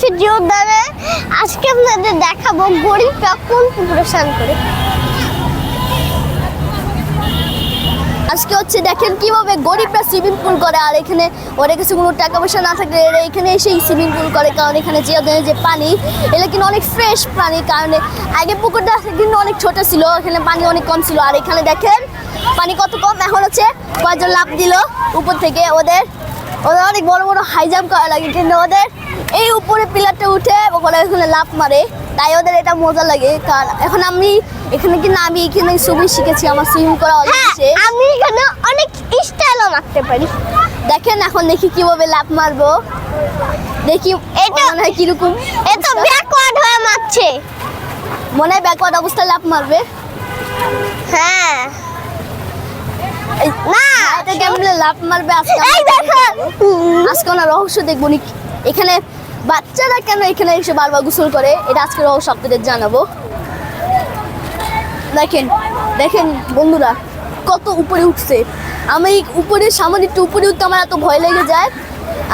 সূর্য উদ্যানে আজকে আপনাদের দেখাবো গরিবরা কোন পুকুরে স্নান করে। আজকে হচ্ছে দেখেন কীভাবে গরিবরা সুইমিং পুল করে, আর এখানে ওদের কাছে কোনো টাকা পয়সা না থাকলে এরা এখানে এসেই সুইমিং পুল করে, কারণ এখানে যে যে পানি এটা কিন্তু অনেক ফ্রেশ পানি, কারণ আগে পুকুরটা কিন্তু অনেক ছোট ছিল, এখানে পানি অনেক কম ছিল। আর এখানে দেখেন পানি কত কম, এখন হচ্ছে কয়েকজন লাভ দিল উপর থেকে ওদের ওদের অনেক বড় বড় হাই জাম্প করা লাগে, কিন্তু ওদের এই উপরে পিলারটা উঠে ওখানে এখানে লাভ মারে। তাই ওদের এটা মজা লাগে। কারণ এখন আমি এখানে কিন্তু আমি এখানে সুইমিং শিখেছি আমার সুইমিং করা অনেক হ্যাঁ আমি এখানে অনেক স্টাইলও মারতে পারি। দেখেন এখন দেখি কীভাবে লাভ মারবো। দেখি এটা মনে হয় কীরকম এ তো ব্যাকওয়ার্ড হয়ে মারছে। মনে হয় ব্যাকওয়ার্ড অবস্থায় লাভ মারবে। হ্যাঁ। না এটা কেমনে লাভ মারবে আজকে আমরা এই দেখো। আজকে আমরা রহস্য দেখব। নি এখানে বাচ্চারা কেন এখানে এসে বারবার গোসল করে? এটা আজকে রহস্য আপনাদের জানাব। দেখেন দেখেন বন্ধুরা কত উপরে উঠছে। আমি উপরে সামনে একটু উপরে উঠতে আমার এত ভয় লেগে যায়।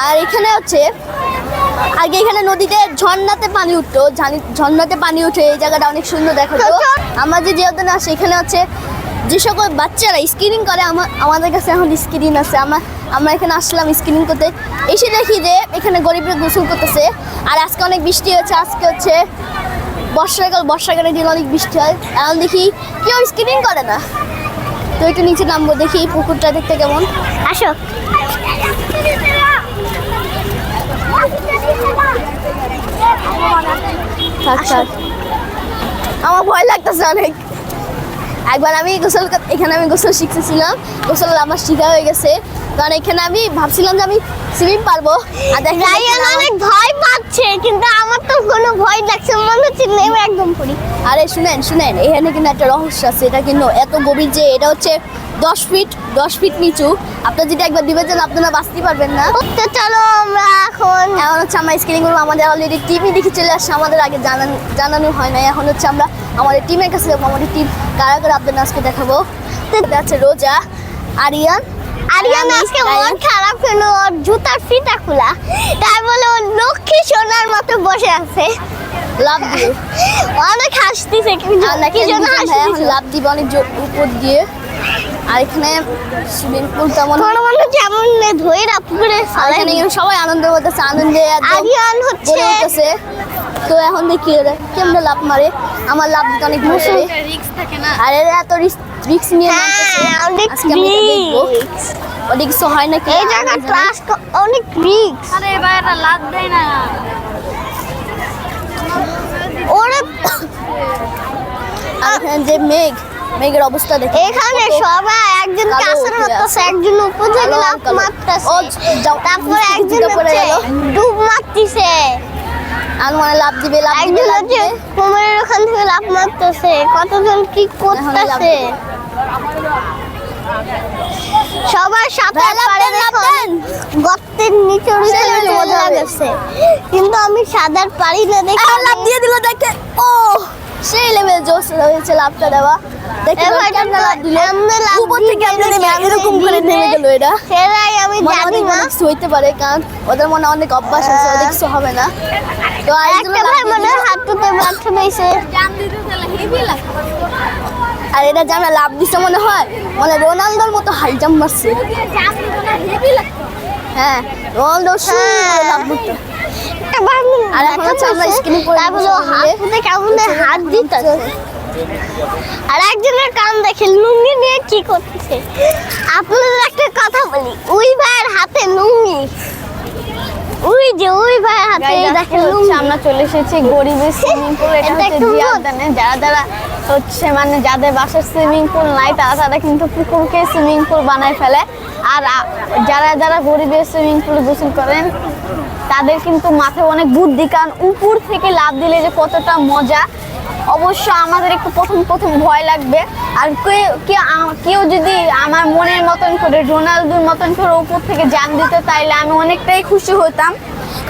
আর এখানে হচ্ছে আগে এখানে নদীতে ঝর্ণাতে পানি উঠতো। ঝর্ণাতে পানি উঠে এই জায়গাটা অনেক সুন্দর দেখাতো আমরা যে যেহেতু না সেখানে হচ্ছে যে সকল বাচ্চারা স্ক্রিনিং করে আমার আমাদের কাছে এখন স্ক্রিন আছে। আমরা আমরা এখানে আসলাম স্ক্রিনিং করতে। এসে দেখি যে এখানে গরিবরা গোসল করতেছে। আর আজকে অনেক বৃষ্টি হয়েছে। আজকে হচ্ছে বর্ষাকাল বর্ষাকালের দিন অনেক বৃষ্টি হয়। এখন দেখি কেউ স্ক্রিনিং করে না। তো একটু নিচে নামবো দেখি পুকুরটা দেখতে কেমন। আসো। থাক থাক আমার ভয় লাগতেছে অনেক। একবার আমি গোসল এখানে আমি গোসল শিখতেছিলাম। গোসল আমার শিখা হয়ে গেছে। কারণ এখানে আমি ভাবছিলাম যে আমি সুইমিং পারব। আর রায়ান অনেক ভয় পাচ্ছে কিন্তু আমার তো কোনো ভয় লাগছে মনে হচ্ছে নেমে একদম পড়ি। আরে শুনেন শুনেন এখানে কিন্তু একটা রহস্য আছে। এটা কিন্তু এত গভীর যে এটা হচ্ছে দশ ফিট দশ ফিট নিচু। আপনার যদি একবার দিবে যান আপনারা বাঁচতে পারবেন না। তো চলো আমরা এখন এখন হচ্ছে আমরা স্ক্রিনিং করব আমাদের অলরেডি টিমই দেখে চলে আসছে। আমাদের আগে জানান জানানো হয় না এখন হচ্ছে আমরা আমাদের টিমের কাছে যাব। আমাদের টিম কারা কারা আপনাদের আজকে দেখাবো? তো আছে রোজা আরিয়ান আরিয়ান আজকে। মন খারাপ কেন? ওর জুতার ফিতা খোলা। তাই বলে ও লক্ষ্মী সোনার মতো বসে আছে। লাভ দিয়ে অনেক হাসতেছে কি জন্য হাসতেছে। লাভ দিবে অনেক উপর দিয়ে। আর এখানে সুইমিং পুল তেমন মনে হচ্ছে এমন ধরে পুকুরে এখানে সবাই আনন্দ করতেছে আনন্দে আরিয়ান হচ্ছে তো এখন দেখি কেমন লাভ মারে। আমার লাভ দিতে অনেক না আর এরা এত রিক্স নিয়ে। হ্যাঁ অনেক রিস্ক ওদিক কিছু হয় নাকি? এই জায়গা ক্লাস অনেক রিস্ক আরে বাইরে লাভ দেয় না। ওরে আর যে মেঘ মেঘের অবস্থা দেখে। এখানে সবাই একজন কাছের মারতেছে একজন উপর থেকে লাফ। মারতেছে। ও, যাও, তারপর একজন। ডুব মারতেছে। আর মানে লাভ দিবে লাভ দিবে একজন ওখান থেকে লাভ মারতেছে। কতজন কি করতেছে? সবার সাঁতার পারে দেখুন গর্তের নিচে উঠে মজা লাগছে কিন্তু আমি সাঁতার পারি না দেখে লাভ দিয়ে দিল দেখে। ও! সেই লেভেল জোস হয়েছে লাভটা দেওয়া। দেখে এবার কেমন লাভ দিল এমনে লাফ উপর থেকে এমনি নেমে এরকম করে নেমে গেল এটা সেটাই আমি জানি না। অনেক হইতে পারে কারণ ওদের মনে অনেক অভ্যাস আছে ওদের কিছু হবে না। তো একটা ভাই মনে জান তাহলে হেভি লাগে। আর এটা যে আমরা লাভ দিছে মনে হয় মানে রোনালদোর মতো হাই জাম্প মারছে। জান দিতে না হেভি লাগে। হ্যাঁ রোনালদো হ্যাঁ। লাভ দিতে আর এখন আমরা স্ক্রিনে পড়ে তারপর হাত কেমন হাত দিতেছে। আর একজনের কান দেখে লুঙ্গি নিয়ে কি করতেছে? আপনাদের একটা কথা বলি ওই ভাইয়ের হাতে লুঙ্গি ওই যে ওই ভাইয়ের হাতে দেখেন আমরা চলে এসেছি গরিবের সুইমিং পুল এটা এটা হচ্ছে জিয়াদানে যারা যারা হচ্ছে মানে যাদের বাসার সুইমিং পুল নাই তারা তারা কিন্তু পুকুরকে সুইমিং পুল বানায় ফেলে। আর যারা যারা গরিবের সুইমিং পুলে গোসল করেন তাদের কিন্তু মাথায় অনেক বুদ্ধি কারণ উপর থেকে লাভ দিলে যে কতটা মজা অবশ্য আমাদের একটু প্রথম প্রথম ভয় লাগবে। আর কেউ কেউ যদি আমার মনের মতন করে, রোনালদোর মতন করে উপর থেকে জান দিত, তাইলে আমি অনেকটাই খুশি হতাম।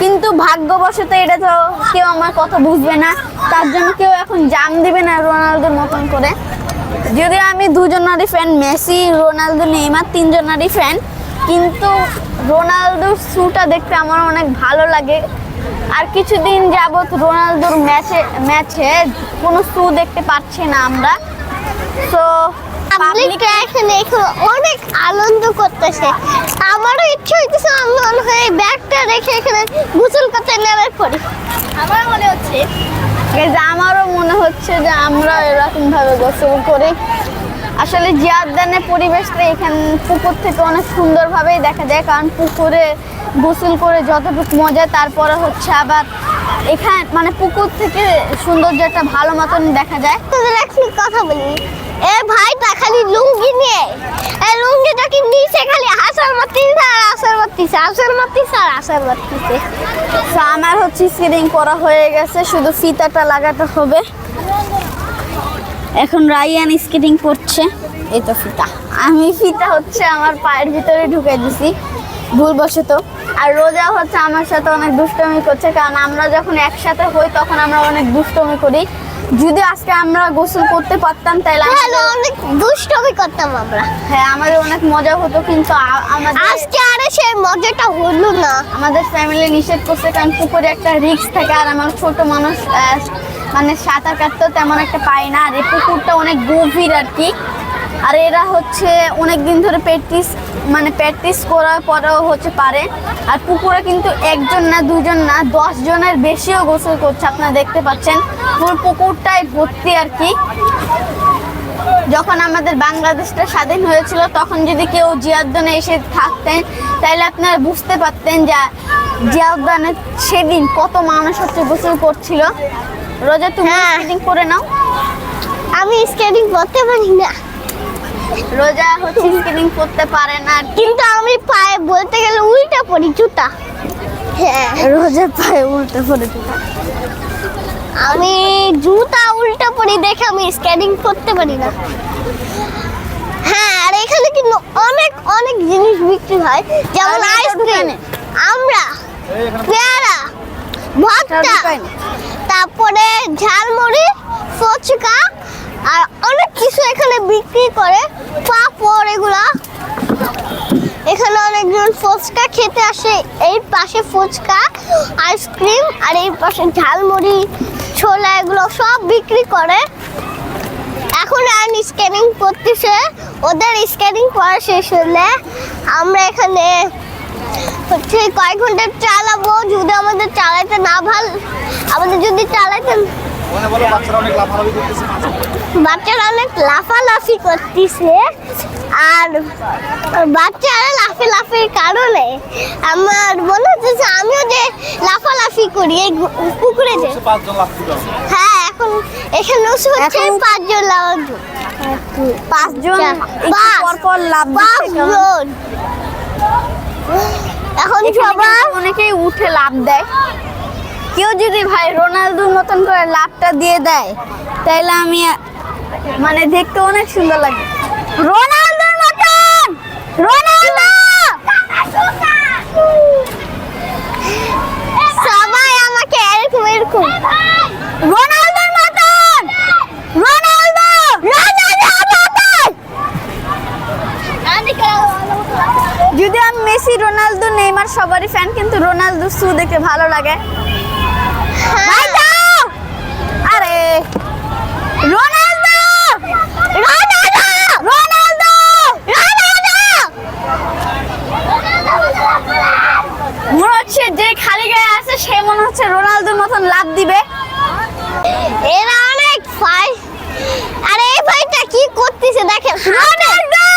কিন্তু ভাগ্যবশত এটা তো কেউ আমার কথা বুঝবে না। তার জন্য কেউ এখন জান দিবে না রোনালদোর মতন করে। যদিও আমি দুজনারই ফ্যান মেসি, রোনালদো, নেইমার তিনজনারই ফ্যান কিন্তু রোনালদোর শুটা দেখতে আমার অনেক ভালো লাগে। আর কিছুদিন যাবত রোনালদোর ম্যাচে ম্যাচে কোনো শু দেখতে পাচ্ছি না আমরা। তো পাবলিকরা এখানে এখানে অনেক আনন্দ করতেছে। আমারও ইচ্ছে হইতেছে আমি মনে হয় ব্যাগটা রেখে এখানে গোসল করতে নেমে পড়ি আমার মনে হচ্ছে। আমারও মনে হচ্ছে যে আমরা এরকম ভাবে গোসল করি। আসলে জিয়াদানের পরিবেশটা এখানে পুকুর থেকে অনেক সুন্দরভাবেই দেখা যায় কারণ পুকুরে গোসল করে যতটুকু মজা তারপরে হচ্ছে আবার এখানে মানে পুকুর থেকে সৌন্দর্যটা ভালো মতন দেখা যায়। তোদের একটু কথা বলি। এ ভাইটা খালি লুঙ্গি নিয়ে। এই লুঙ্গিটা কি নিচে খালি? আসার মারতিছে আর আসার মারতিছে আসার মারতিছে আর আসার মারতিছে তো আমার হচ্ছে স্কেটিং করা হয়ে গেছে শুধু ফিতাটা লাগাতে হবে। এখন রায়ান স্কেটিং করছে। এই তো ফিতা। আমি ফিতা হচ্ছে আমার পায়ের ভিতরে ঢুকে দিছি ভুলবশত। আর রোজা হচ্ছে আমার সাথে অনেক দুষ্টমি করছে কারণ আমরা যখন একসাথে হই তখন আমরা অনেক দুষ্টমি করি। যদি আজকে আমরা গোসল করতে পারতাম তাহলে তাহলে অনেক দুষ্টমি করতাম আমরা। হ্যাঁ আমাদের অনেক মজা হতো কিন্তু আমাদের আজকে আরে সেই মজাটা হলো না। আমাদের ফ্যামিলি নিষেধ করছে কারণ পুকুরে একটা রিস্ক থাকে আর আমার ছোট মানুষ মানে সাঁতার কাটতেও তেমন একটা পায় না আর এই পুকুরটা অনেক গভীর আর কি। আর এরা হচ্ছে অনেক দিন ধরে প্র্যাকটিস মানে প্র্যাকটিস করার পরেও হচ্ছে পারে। আর পুকুরে কিন্তু একজন না দুজন না দশ জনের বেশিও গোসল করছে আপনারা দেখতে পাচ্ছেন। পুরো পুকুরটাই ভর্তি আর কি। যখন আমাদের বাংলাদেশটা স্বাধীন হয়েছিল তখন যদি কেউ জিয়াউদ্দানে এসে থাকতেন তাহলে আপনারা বুঝতে পারতেন যে জিয়াউদ্দানে সেদিন কত মানুষ হচ্ছে গোসল করছিল। রোজা তুমি হ্যাঁ। স্কেটিং করে নাও। আমি স্কেটিং করতে পারি না। রোজা হচ্ছে স্কেটিং করতে পারে না। কিন্তু আমি পায়ে বলতে গেলে উল্টা পড়ি জুতা। হ্যাঁ। রোজা পায়ে উল্টে পড়ে আমি জুতা উল্টা পরি দেখে আমি স্কেটিং করতে পারি না। হ্যাঁ আর এখানে কিন্তু অনেক অনেক জিনিস বিক্রি হয়। যেমন আইসক্রিম আমরা পেয়ারা ভর্তা তারপরে ঝালমুড়ি ফুচকা আর অনেক কিছু এখানে বিক্রি করে, পাপড় এগুলা। এখানে অনেকজন ফুচকা খেতে আসে। এই পাশে ফুচকা, আইসক্রিম, আর এই পাশে ঝালমুড়ি, ছোলা এগুলো সব বিক্রি করে। এখন আর স্ক্যানিং করতেছে। ওদের স্ক্যানিং করা শেষ হলে আমরা এখানে হচ্ছে কয়েক ঘণ্টা চালাবো। যদি আমাদের চালাইতে না ভালো আমাদের যদি চালাইতে বাচ্চারা অনেক লাফালাফি করতেছে। মাঝে। বাচ্চারা অনেক লাফালাফি করতেছে আর বাচ্চারা লাফে লাফির কারণে আমার মনে হচ্ছে যে আমিও যে লাফালাফি করি এই পুকুরে যে। লাফ হ্যাঁ এখন এখানে হচ্ছে পাঁচজন লাফাজন পাঁচজন চার, একটু পাঁচ, পর পর লাভ পাঁচজন। এখন এখানে সবার অনেকেই উঠে লাভ দেয়। কেউ যদি ভাই রোনালদোর মতন করে লাভটা দিয়ে দেয় তাহলে আমি মানে দেখতে অনেক সুন্দর লাগে। রোনালদোর মতন! রোনালদো! সবাই আমাকে এরকম এরকম। রোনালদোর মতন! রোনালদো! যদি আমি মেসি, রোনালদো, নেইমার সবারই ফ্যান কিন্তু রোনালদো শু দেখে ভালো লাগে। যে খালি গায়ে আছে, সে মনে হচ্ছে রোনালদোর মতন লাভ দিবে। এরা অনেক ফাই আরে এই কি করতেছে দেখেন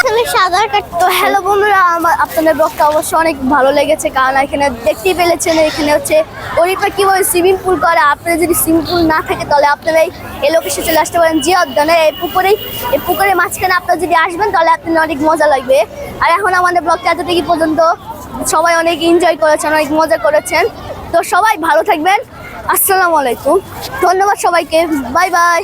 এখানে সাঁতার কাটতো হ্যালো বন্ধুরা, আমার আপনাদের ব্লগটা অবশ্যই অনেক ভালো লেগেছে, কারণ এখানে দেখতেই পেলেছেন এখানে হচ্ছে ওরিপা কীভাবে সুইমিং পুল করে আপনাদের যদি সুইমিং পুল না থাকে, তাহলে আপনারা এই- এই চলে আসতে পারেন জিয়া উদ্যানে এই পুকুরেই এই পুকুরের মাঝখানে আপনারা যদি আসবেন, তাহলে আপনাদের অনেক মজা লাগবে। আর এখন আমাদের ব্লগটা এতটুকু পর্যন্ত, সবাই অনেক এনজয় করেছেন, অনেক মজা করেছেন। তো সবাই ভালো থাকবেন। আসসালামু আলাইকুম। ধন্যবাদ সবাইকে। Bye bye